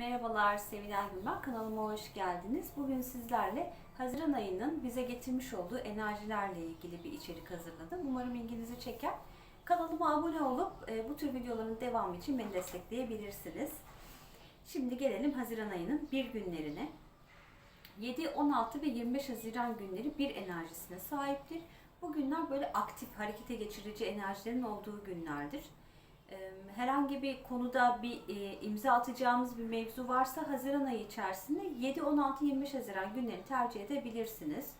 Merhabalar Sevilay Gülben kanalıma hoş geldiniz. Bugün sizlerle Haziran ayının bize getirmiş olduğu enerjilerle ilgili bir içerik hazırladım. Umarım ilginizi çeker. Kanalıma abone olup e, bu tür videoların devamı için beni destekleyebilirsiniz. Şimdi gelelim Haziran ayının bir günlerine. 7, 16 ve 25 Haziran günleri bir enerjisine sahiptir. Bu günler böyle aktif, harekete geçirici enerjilerin olduğu günlerdir. Herhangi bir konuda bir e, imza atacağımız bir mevzu varsa Haziran ayı içerisinde 7, 16, 25 Haziran günlerini tercih edebilirsiniz.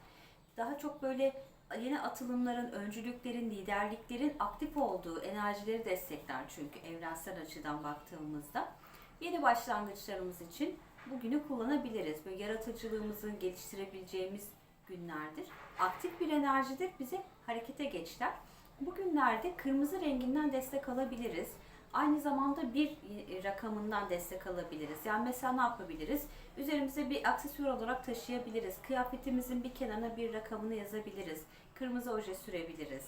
Daha çok böyle yeni atılımların, öncülüklerin, liderliklerin aktif olduğu enerjileri destekler çünkü evrensel açıdan baktığımızda. Yeni başlangıçlarımız için bugünü kullanabiliriz. Böyle yaratıcılığımızı geliştirebileceğimiz günlerdir. Aktif bir enerjidir, bize harekete geçler. Bugünlerde kırmızı renginden destek alabiliriz. Aynı zamanda bir e, rakamından destek alabiliriz. Yani mesela ne yapabiliriz? Üzerimize bir aksesuar olarak taşıyabiliriz. Kıyafetimizin bir kenarına bir rakamını yazabiliriz. Kırmızı oje sürebiliriz.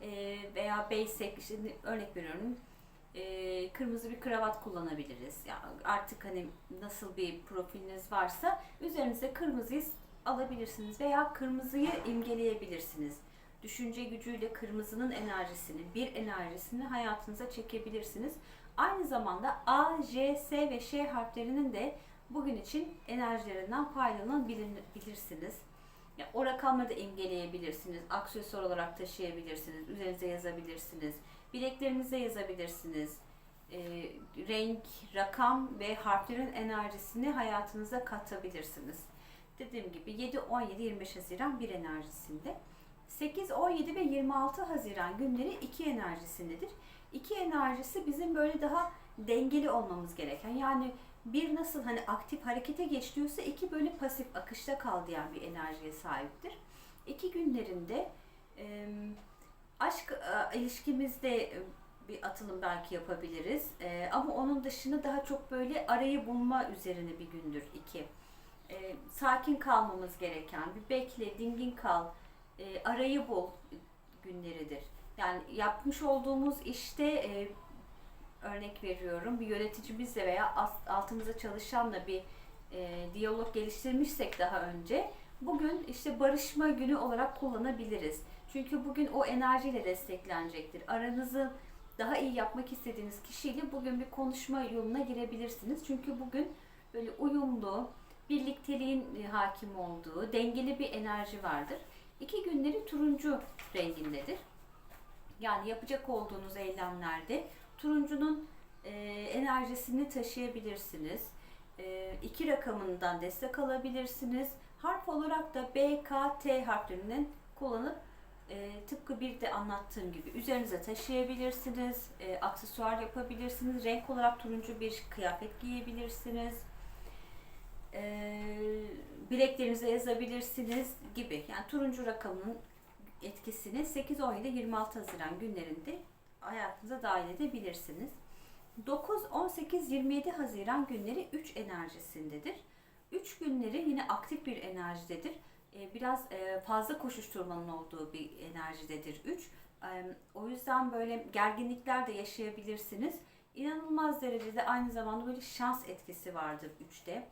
Ee, veya basic, şimdi örnek veriyorum e, kırmızı bir kravat kullanabiliriz. Yani artık hani nasıl bir profiliniz varsa üzerinize kırmızıyı alabilirsiniz veya kırmızıyı imgeleyebilirsiniz. Düşünce gücüyle kırmızının enerjisini, bir enerjisini hayatınıza çekebilirsiniz. Aynı zamanda A, J, S ve Ş harflerinin de bugün için enerjilerinden faydalanabilirsiniz. Ya, o rakamları da imgeleyebilirsiniz. Aksesuar olarak taşıyabilirsiniz. Üzerinize yazabilirsiniz. Bileklerinize yazabilirsiniz. E, renk, rakam ve harflerin enerjisini hayatınıza katabilirsiniz. Dediğim gibi 7, 17, 25 Haziran bir enerjisinde. 8, 17 ve 26 Haziran günleri iki enerjisindedir. İki enerjisi bizim böyle daha dengeli olmamız gereken. Yani bir nasıl hani aktif harekete geç diyorsa iki böyle pasif akışta kal diyen bir enerjiye sahiptir. İki günlerinde e, aşk e, ilişkimizde e, bir atılım belki yapabiliriz. E, ama onun dışında daha çok böyle arayı bulma üzerine bir gündür iki. E, sakin kalmamız gereken, bir bekle, dingin kal, e, arayı bul günleridir. Yani yapmış olduğumuz işte e, örnek veriyorum bir yöneticimizle veya altımızda çalışanla bir e, diyalog geliştirmişsek daha önce bugün işte barışma günü olarak kullanabiliriz. Çünkü bugün o enerjiyle desteklenecektir. Aranızı daha iyi yapmak istediğiniz kişiyle bugün bir konuşma yoluna girebilirsiniz. Çünkü bugün böyle uyumlu, birlikteliğin e, hakim olduğu, dengeli bir enerji vardır. İki günleri turuncu rengindedir. Yani yapacak olduğunuz eylemlerde turuncunun e, enerjisini taşıyabilirsiniz. E, iki rakamından destek alabilirsiniz. Harf olarak da B, K, T harflerinden kullanıp e, tıpkı bir de anlattığım gibi üzerinize taşıyabilirsiniz. E, aksesuar yapabilirsiniz. Renk olarak turuncu bir kıyafet giyebilirsiniz e, bileklerinize yazabilirsiniz gibi. Yani turuncu rakamının etkisini 8, 17, 26 Haziran günlerinde hayatınıza dahil edebilirsiniz. 9, 18, 27 Haziran günleri 3 enerjisindedir. 3 günleri yine aktif bir enerjidedir. E, Biraz e, fazla koşuşturmanın olduğu bir enerjidedir 3. O yüzden böyle gerginlikler de yaşayabilirsiniz. İnanılmaz derecede aynı zamanda böyle şans etkisi vardır 3'te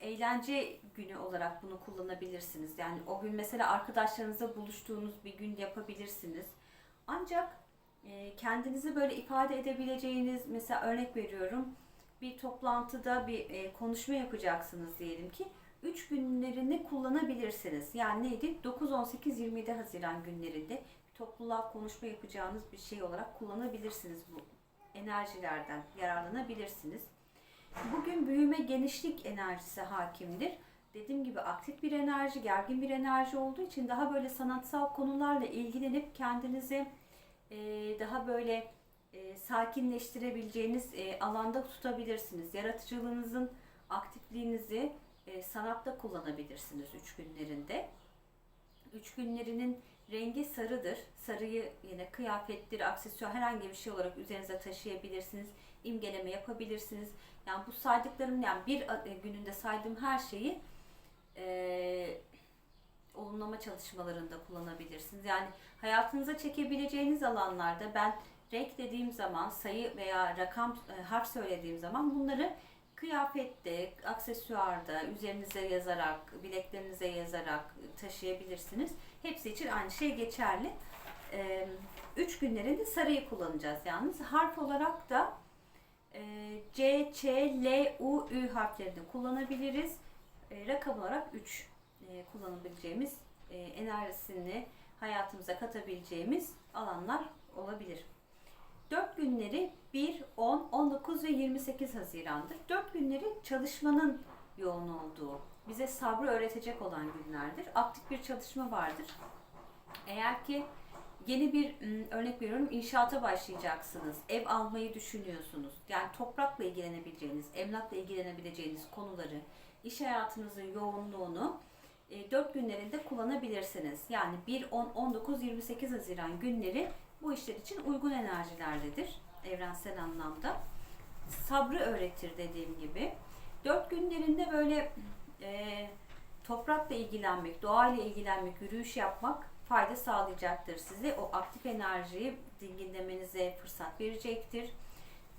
eğlence günü olarak bunu kullanabilirsiniz. Yani o gün mesela arkadaşlarınızla buluştuğunuz bir gün yapabilirsiniz. Ancak e, kendinizi böyle ifade edebileceğiniz mesela örnek veriyorum bir toplantıda bir e, konuşma yapacaksınız diyelim ki 3 günlerini kullanabilirsiniz. Yani neydi? 9, 18, 27 Haziran günlerinde topluluğa konuşma yapacağınız bir şey olarak kullanabilirsiniz bu enerjilerden yararlanabilirsiniz. Bugün büyüme genişlik enerjisi hakimdir. Dediğim gibi aktif bir enerji, gergin bir enerji olduğu için daha böyle sanatsal konularla ilgilenip kendinizi e, daha böyle e, sakinleştirebileceğiniz e, alanda tutabilirsiniz. Yaratıcılığınızın aktifliğinizi e, sanatta kullanabilirsiniz üç günlerinde. Üç günlerinin rengi sarıdır. Sarıyı yine kıyafettir, aksesuar herhangi bir şey olarak üzerinize taşıyabilirsiniz. imgeleme yapabilirsiniz. Yani bu saydıklarım yani bir e, gününde saydığım her şeyi e, olumlama çalışmalarında kullanabilirsiniz. Yani hayatınıza çekebileceğiniz alanlarda ben renk dediğim zaman sayı veya rakam e, harf söylediğim zaman bunları kıyafette, aksesuarda, üzerinize yazarak, bileklerinize yazarak taşıyabilirsiniz. Hepsi için aynı şey geçerli. Üç günlerinde sarıyı kullanacağız yalnız. Harf olarak da e, C, Ç, L, U, Ü harflerini kullanabiliriz. Rakam olarak 3 kullanabileceğimiz, e, enerjisini hayatımıza katabileceğimiz alanlar olabilir. 4 günleri 1, 10, 19 ve 28 Haziran'dır. 4 günleri çalışmanın yoğun olduğu, bize sabrı öğretecek olan günlerdir. Aktif bir çalışma vardır. Eğer ki yeni bir örnek veriyorum inşaata başlayacaksınız. Ev almayı düşünüyorsunuz. Yani toprakla ilgilenebileceğiniz, emlakla ilgilenebileceğiniz konuları, iş hayatınızın yoğunluğunu 4 günlerinde kullanabilirsiniz. Yani 1, 10, 19, 28 Haziran günleri bu işler için uygun enerjilerdedir evrensel anlamda. Sabrı öğretir dediğim gibi. 4 günlerinde böyle e, toprakla ilgilenmek, doğayla ilgilenmek, yürüyüş yapmak fayda sağlayacaktır size. O aktif enerjiyi dinginlemenize fırsat verecektir.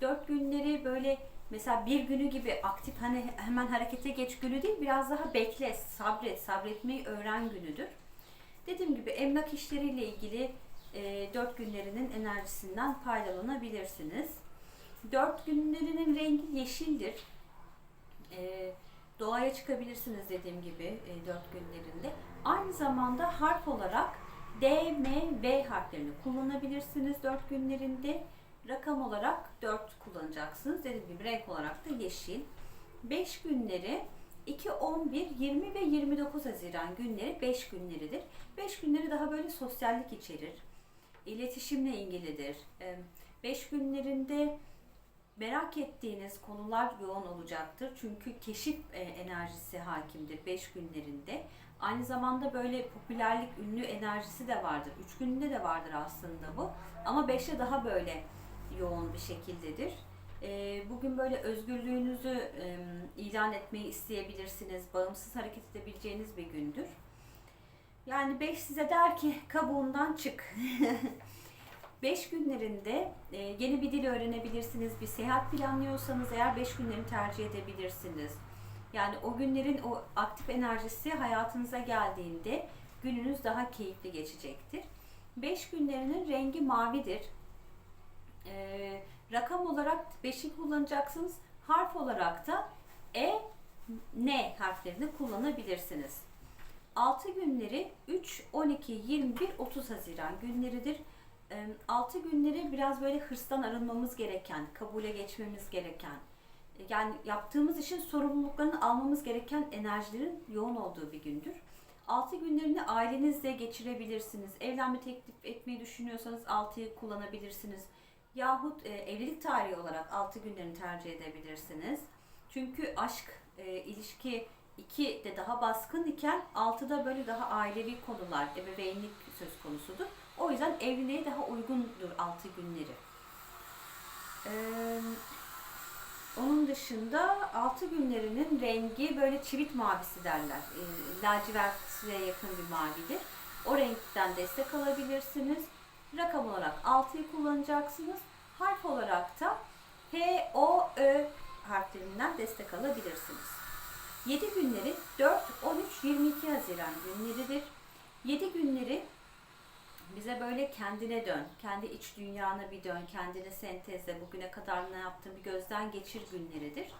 4 günleri böyle mesela bir günü gibi aktif hani hemen harekete geç günü değil biraz daha bekle, sabret, sabretmeyi öğren günüdür. Dediğim gibi emlak işleriyle ilgili e, 4 günlerinin enerjisinden faydalanabilirsiniz. 4 günlerinin rengi yeşildir. E, doğaya çıkabilirsiniz dediğim gibi e, 4 günlerinde. Aynı zamanda harf olarak D, M, V harflerini kullanabilirsiniz 4 günlerinde. Rakam olarak 4 kullanacaksınız. Dediğim gibi renk olarak da yeşil. 5 günleri 2, 11, 20 ve 29 Haziran günleri 5 günleridir. 5 günleri daha böyle sosyallik içerir. İletişimle ilgilidir. 5 günlerinde merak ettiğiniz konular yoğun olacaktır. Çünkü keşif e, enerjisi hakimdir 5 günlerinde. Aynı zamanda böyle popülerlik, ünlü enerjisi de vardır. 3 gününde de vardır aslında bu. Ama 5'te daha böyle yoğun bir şekildedir. E, bugün böyle özgürlüğünüzü e, ilan etmeyi isteyebilirsiniz. Bağımsız hareket edebileceğiniz bir gündür. Yani 5 size der ki kabuğundan çık. 5 günlerinde e, yeni bir dil öğrenebilirsiniz. Bir seyahat planlıyorsanız eğer 5 günlerini tercih edebilirsiniz. Yani o günlerin o aktif enerjisi hayatınıza geldiğinde gününüz daha keyifli geçecektir. 5 günlerinin rengi mavidir. E, rakam olarak 5'i kullanacaksınız. Harf olarak da E, N harflerini kullanabilirsiniz. 6 günleri 3, 12, 21, 30 Haziran günleridir. 6 günleri biraz böyle hırstan arınmamız gereken, kabule geçmemiz gereken, yani yaptığımız işin sorumluluklarını almamız gereken enerjilerin yoğun olduğu bir gündür. 6 günlerini ailenizle geçirebilirsiniz. Evlenme teklif etmeyi düşünüyorsanız 6'yı kullanabilirsiniz. Yahut e, evlilik tarihi olarak 6 günlerini tercih edebilirsiniz. Çünkü aşk, e, ilişki 2 de daha baskın iken 6'da böyle daha ailevi konular, ebeveynlik söz konusudur. O yüzden evliliğe daha uygundur 6 günleri. Ee, onun dışında 6 günlerinin rengi böyle çivit mavisi derler. E, lacivertliğe yakın bir mavidir. O renkten destek alabilirsiniz. Rakam olarak 6'yı kullanacaksınız. Harf olarak da H, O, Ö harflerinden destek alabilirsiniz. 7 günleri 4, 13, 22 Haziran günleridir. 7 günleri bize böyle kendine dön, kendi iç dünyana bir dön, kendini sentezle, bugüne kadar ne yaptın bir gözden geçir günleridir.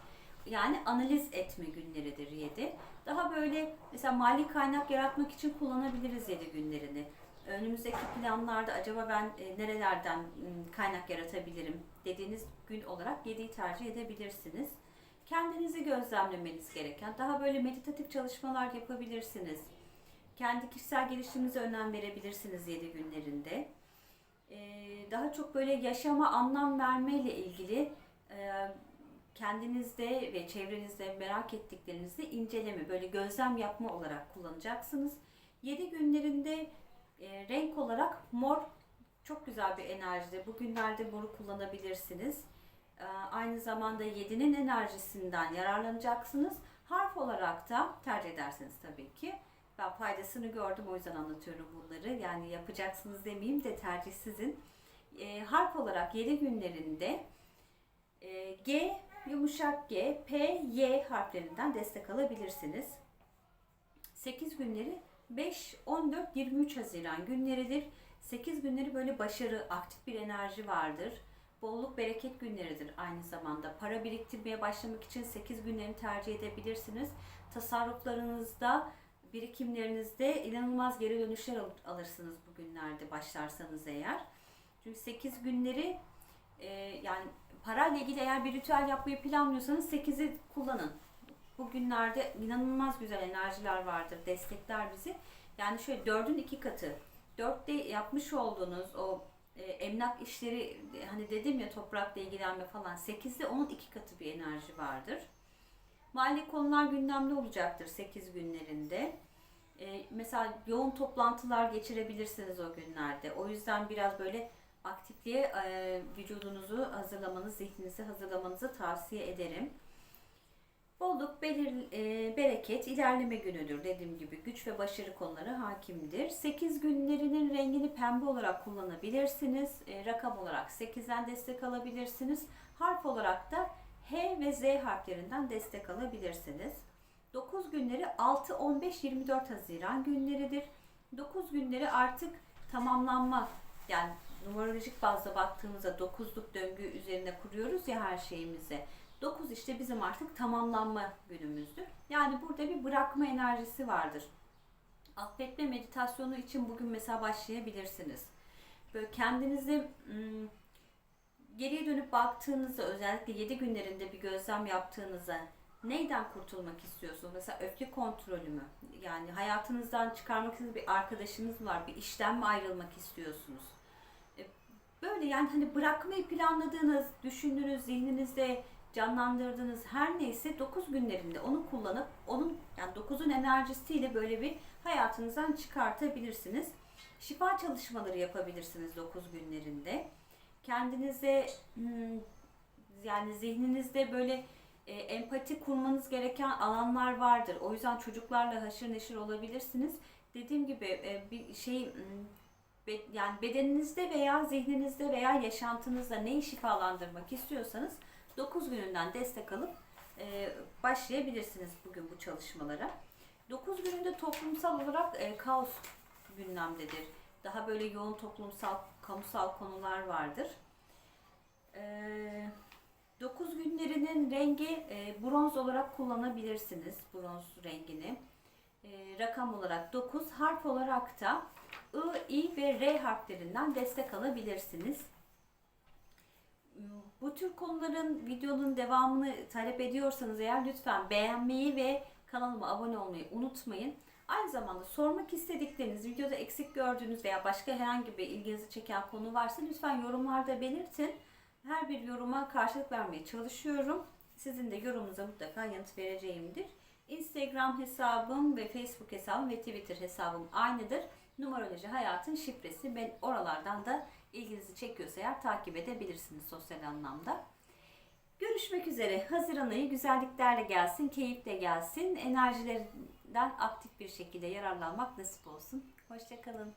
Yani analiz etme günleridir 7. Daha böyle mesela mali kaynak yaratmak için kullanabiliriz 7 günlerini. Önümüzdeki planlarda acaba ben e, nerelerden m, kaynak yaratabilirim dediğiniz gün olarak 7'yi tercih edebilirsiniz. Kendinizi gözlemlemeniz gereken, daha böyle meditatif çalışmalar yapabilirsiniz kendi kişisel gelişiminize önem verebilirsiniz 7 günlerinde. Ee, daha çok böyle yaşama anlam vermeyle ilgili e, kendinizde ve çevrenizde merak ettiklerinizi inceleme, böyle gözlem yapma olarak kullanacaksınız. 7 günlerinde e, renk olarak mor çok güzel bir enerjide. Bugünlerde moru kullanabilirsiniz. E, aynı zamanda 7'nin enerjisinden yararlanacaksınız. Harf olarak da tercih ederseniz tabii ki ben faydasını gördüm o yüzden anlatıyorum bunları. Yani yapacaksınız demeyeyim de tercih sizin. e, harf olarak 7 günlerinde e, G, yumuşak G, P, Y harflerinden destek alabilirsiniz. 8 günleri 5, 14, 23 Haziran günleridir. 8 günleri böyle başarı, aktif bir enerji vardır. Bolluk, bereket günleridir aynı zamanda. Para biriktirmeye başlamak için 8 günlerini tercih edebilirsiniz. Tasarruflarınızda, birikimlerinizde inanılmaz geri dönüşler al- alırsınız bu günlerde başlarsanız eğer. Çünkü 8 günleri e, yani parayla ilgili eğer bir ritüel yapmayı planlıyorsanız 8'i kullanın. Bugünlerde inanılmaz güzel enerjiler vardır, destekler bizi. Yani şöyle dördün iki katı. Dörtte yapmış olduğunuz o e, emlak işleri hani dedim ya toprakla ilgilenme falan. Sekizde onun iki katı bir enerji vardır. Mali konular gündemde olacaktır 8 günlerinde. E, mesela yoğun toplantılar geçirebilirsiniz o günlerde. O yüzden biraz böyle aktifliğe e, vücudunuzu hazırlamanız, zihninizi hazırlamanızı tavsiye ederim. Bolluk, belir, e, bereket, ilerleme günüdür dediğim gibi. Güç ve başarı konuları hakimdir. 8 günlerinin rengini pembe olarak kullanabilirsiniz. E, rakam olarak 8'den destek alabilirsiniz. Harf olarak da H ve Z harflerinden destek alabilirsiniz. 9 günleri 6, 15, 24 Haziran günleridir. 9 günleri artık tamamlanma yani numerolojik bazda baktığımızda 9'luk döngü üzerine kuruyoruz ya her şeyimizi. 9 işte bizim artık tamamlanma günümüzdür. Yani burada bir bırakma enerjisi vardır. Affetme meditasyonu için bugün mesela başlayabilirsiniz. Böyle kendinizi ım, geriye dönüp baktığınızda özellikle 7 günlerinde bir gözlem yaptığınızda neyden kurtulmak istiyorsunuz? Mesela öfke kontrolü mü? Yani hayatınızdan çıkarmak istediğiniz bir arkadaşınız var? Bir işten mi ayrılmak istiyorsunuz? E, Böyle yani hani bırakmayı planladığınız, düşündüğünüz, zihninizde canlandırdığınız her neyse 9 günlerinde onu kullanıp onun yani 9'un enerjisiyle böyle bir hayatınızdan çıkartabilirsiniz. Şifa çalışmaları yapabilirsiniz 9 günlerinde. Kendinize hmm, yani zihninizde böyle e, empati kurmanız gereken alanlar vardır. O yüzden çocuklarla haşır neşir olabilirsiniz. Dediğim gibi e, bir şey hmm, be- yani bedeninizde veya zihninizde veya yaşantınızda neyi şifalandırmak istiyorsanız 9 gününden destek alıp e, başlayabilirsiniz bugün bu çalışmalara. 9 gününde toplumsal olarak e, kaos gündemdedir. Daha böyle yoğun toplumsal, kamusal konular vardır. E, 9 günlerinin rengi e, bronz olarak kullanabilirsiniz. Bronz rengini. E, rakam olarak 9, harf olarak da I, I ve R harflerinden destek alabilirsiniz. Bu tür konuların videonun devamını talep ediyorsanız eğer lütfen beğenmeyi ve kanalıma abone olmayı unutmayın. Aynı zamanda sormak istedikleriniz, videoda eksik gördüğünüz veya başka herhangi bir ilginizi çeken konu varsa lütfen yorumlarda belirtin. Her bir yoruma karşılık vermeye çalışıyorum. Sizin de yorumunuza mutlaka yanıt vereceğimdir. Instagram hesabım ve Facebook hesabım ve Twitter hesabım aynıdır. Numeroloji hayatın şifresi. Ben oralardan da ilginizi çekiyorsa eğer takip edebilirsiniz sosyal anlamda. Görüşmek üzere. Haziran ayı güzelliklerle gelsin, keyifle gelsin. Enerjilerinden aktif bir şekilde yararlanmak nasip olsun. Hoşçakalın.